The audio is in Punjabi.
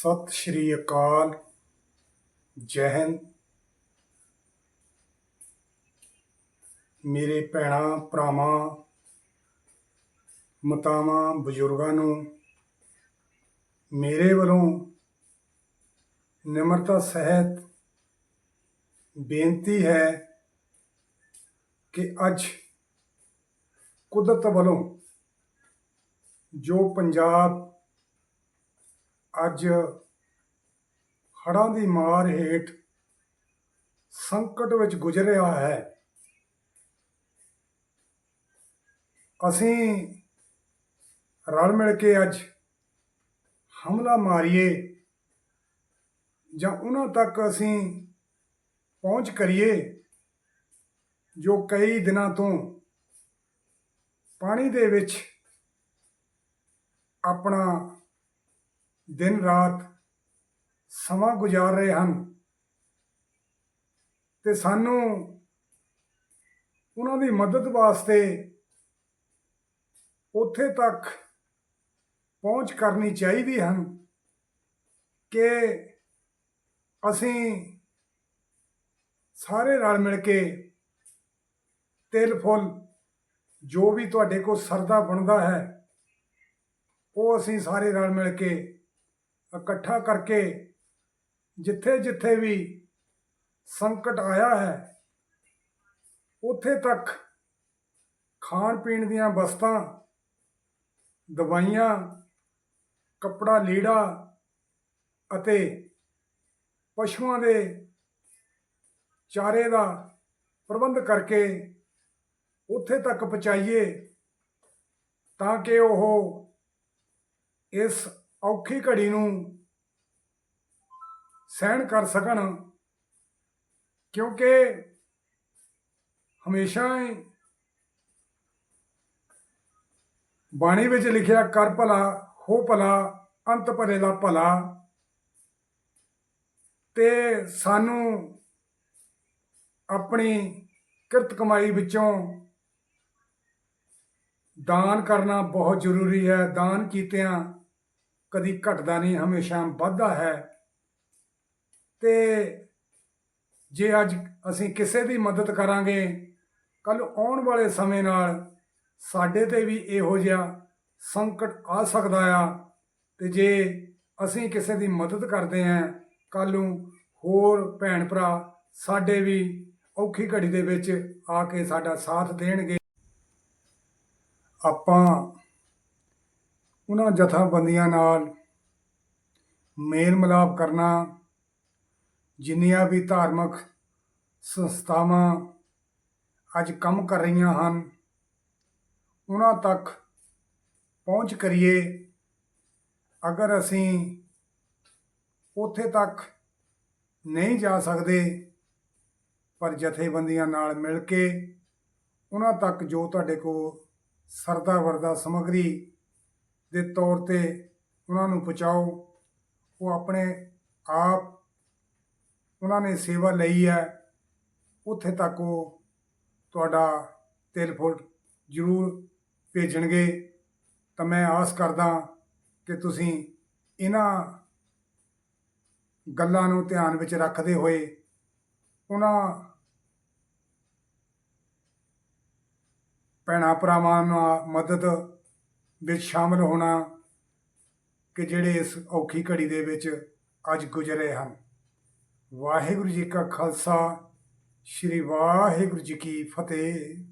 ਸਤਿ ਸ਼੍ਰੀ ਅਕਾਲ, ਜੈ ਮੇਰੇ ਭੈਣਾਂ, ਭਰਾਵਾਂ, ਮਾਤਾਵਾਂ, ਬਜ਼ੁਰਗਾਂ ਨੂੰ ਮੇਰੇ ਵੱਲੋਂ ਨਿਮਰਤਾ ਸਹਿਤ ਬੇਨਤੀ ਹੈ ਕਿ ਅੱਜ ਕੁਦਰਤ ਵੱਲੋਂ ਜੋ ਪੰਜਾਬ ਅੱਜ ਹੜ੍ਹਾਂ ਦੀ ਮਾਰ ਹੇਠ ਸੰਕਟ ਵਿੱਚ ਗੁਜ਼ਰ ਰਿਹਾ ਹੈ। ਅਸੀਂ ਰਲ ਮਿਲ ਕੇ ਅੱਜ ਹਮਲਾ ਮਾਰੀਏ ਜਾਂ ਉਹਨਾਂ ਤੱਕ ਅਸੀਂ ਪਹੁੰਚ ਕਰੀਏ ਜੋ ਕਈ ਦਿਨਾਂ ਤੋਂ ਪਾਣੀ ਦੇ ਵਿੱਚ ਆਪਣਾ ਦਿਨ ਰਾਤ ਸਮਾਂ ਗੁਜ਼ਾਰ ਰਹੇ ਹਨ। ਤੇ ਸਾਨੂੰ ਉਹਨਾਂ ਦੀ ਮਦਦ ਵਾਸਤੇ ਉੱਥੇ ਤੱਕ ਪਹੁੰਚ ਕਰਨੀ ਚਾਹੀਦੀ ਹਨ ਕਿ ਅਸੀਂ ਸਾਰੇ ਰਲ ਮਿਲ ਕੇ ਤਿਲ ਫੁੱਲ ਜੋ ਵੀ ਤੁਹਾਡੇ ਕੋਲ ਸਰਦਾ ਬਣਦਾ ਹੈ, ਉਹ ਅਸੀਂ ਸਾਰੇ ਰਲ ਮਿਲ ਕੇ ਇਕੱਠਾ ਕਰਕੇ ਜਿੱਥੇ ਜਿੱਥੇ ਵੀ ਸੰਕਟ ਆਇਆ ਹੈ, ਉੱਥੇ ਤੱਕ ਖਾਣ ਪੀਣ ਦੀਆਂ ਵਸਤਾਂ, ਦਵਾਈਆਂ, ਕੱਪੜਾ ਲੀੜਾ ਅਤੇ ਪਸ਼ੂਆਂ ਦੇ ਚਾਰੇ ਦਾ ਪ੍ਰਬੰਧ ਕਰਕੇ ਉੱਥੇ ਤੱਕ ਪਹੁੰਚਾਈਏ ਤਾਂ ਕਿ ਉਹ ਇਸ ਔਖੀ ਘੜੀ ਨੂੰ ਸਹਿਣ ਕਰ ਸਕਣ, ਕਿਉਂਕਿ ਹਮੇਸ਼ਾ ਹੀ ਬਾਣੀ ਵਿੱਚ ਲਿਖਿਆ, ਕਰ ਭਲਾ, ਹੋ ਭਲਾ, ਅੰਤ ਭਲੇ ਦਾ ਭਲਾ। ਤੇ ਸਾਨੂੰ ਆਪਣੀ ਕਿਰਤ ਕਮਾਈ ਵਿੱਚੋਂ ਦਾਨ ਕਰਨਾ ਬਹੁਤ ਜ਼ਰੂਰੀ ਹੈ, ਦਾਨ ਕੀਤਿਆਂ ਕਦੀ ਘਟਦਾ ਨਹੀਂ, ਹਮੇਸ਼ਾ ਵੱਧਦਾ ਹੈ। ਤੇ ਜੇ ਅੱਜ ਅਸੀਂ ਕਿਸੇ ਦੀ ਮਦਦ ਕਰਾਂਗੇ, ਕੱਲ ਆਉਣ ਵਾਲੇ ਸਮੇਂ ਨਾਲ ਸਾਡੇ ਤੇ ਵੀ ਇਹੋ ਜਿਹਾ ਸੰਕਟ ਆ ਸਕਦਾ ਆ। ਤੇ ਜੇ ਅਸੀਂ ਕਿਸੇ ਦੀ ਮਦਦ ਕਰਦੇ ਆਂ ਕੱਲ ਨੂੰ ਹੋਰ ਭੈਣ ਭਰਾ ਸਾਡੇ ਵੀ ਔਖੀ ਘੜੀ ਦੇ ਵਿੱਚ ਆ ਕੇ ਸਾਡਾ ਸਾਥ ਦੇਣਗੇ। ਆਪਾਂ ਉਹਨਾਂ ਜਥਾਬੰਦੀਆਂ ਨਾਲ ਮੇਲ ਮਿਲਾਪ ਕਰਨਾ, ਜਿੰਨੀਆਂ ਵੀ ਧਾਰਮਿਕ ਸੰਸਥਾਵਾਂ ਅੱਜ ਕੰਮ ਕਰ ਰਹੀਆਂ ਹਨ, ਉਹਨਾਂ ਤੱਕ ਪਹੁੰਚ ਕਰੀਏ। ਅਗਰ ਅਸੀਂ ਉੱਥੇ ਤੱਕ ਨਹੀਂ ਜਾ ਸਕਦੇ, ਪਰ ਜਥੇਬੰਦੀਆਂ ਨਾਲ ਮਿਲ ਕੇ ਉਹਨਾਂ ਤੱਕ ਜੋ ਤੁਹਾਡੇ ਕੋਲ ਸਰਦਾ ਵਰਦਾ ਸਮਗਰੀ ਦੇ ਤੌਰ ਤੇ ਉਹਨਾਂ ਨੂੰ ਪਹੁੰਚਾਓ ਉਹ ਆਪਣੇ ਆਪ ਉਹਨਾਂ ਨੇ ਸੇਵਾ ਲਈ ਹੈ। ਉੱਥੇ ਤੱਕ ਉਹ ਤੁਹਾਡਾ ਤਿਲ ਫੁੱਲ ਜ਼ਰੂਰ ਭੇਜਣਗੇ। ਤਾਂ ਮੈਂ ਆਸ ਕਰਦਾ ਕਿ ਤੁਸੀਂ ਇਹਨਾਂ ਗੱਲਾਂ ਨੂੰ ਧਿਆਨ ਵਿੱਚ ਰੱਖਦੇ ਹੋਏ ਉਹਨਾਂ ਭੈਣਾਂ ਭਰਾਵਾਂ ਨਾਲ ਮਦਦ ਵਿੱਚ ਸ਼ਾਮਲ ਹੋਣਾ ਕਿ ਜਿਹੜੇ ਇਸ ਔਖੀ ਘੜੀ ਦੇ ਵਿੱਚ ਅੱਜ ਗੁਜ਼ਰੇ ਹਨ। ਵਾਹਿਗੁਰੂ ਜੀ ਕਾ ਖਾਲਸਾ, ਸ੍ਰੀ ਵਾਹਿਗੁਰੂ ਜੀ ਕੀ ਫਤਿਹ।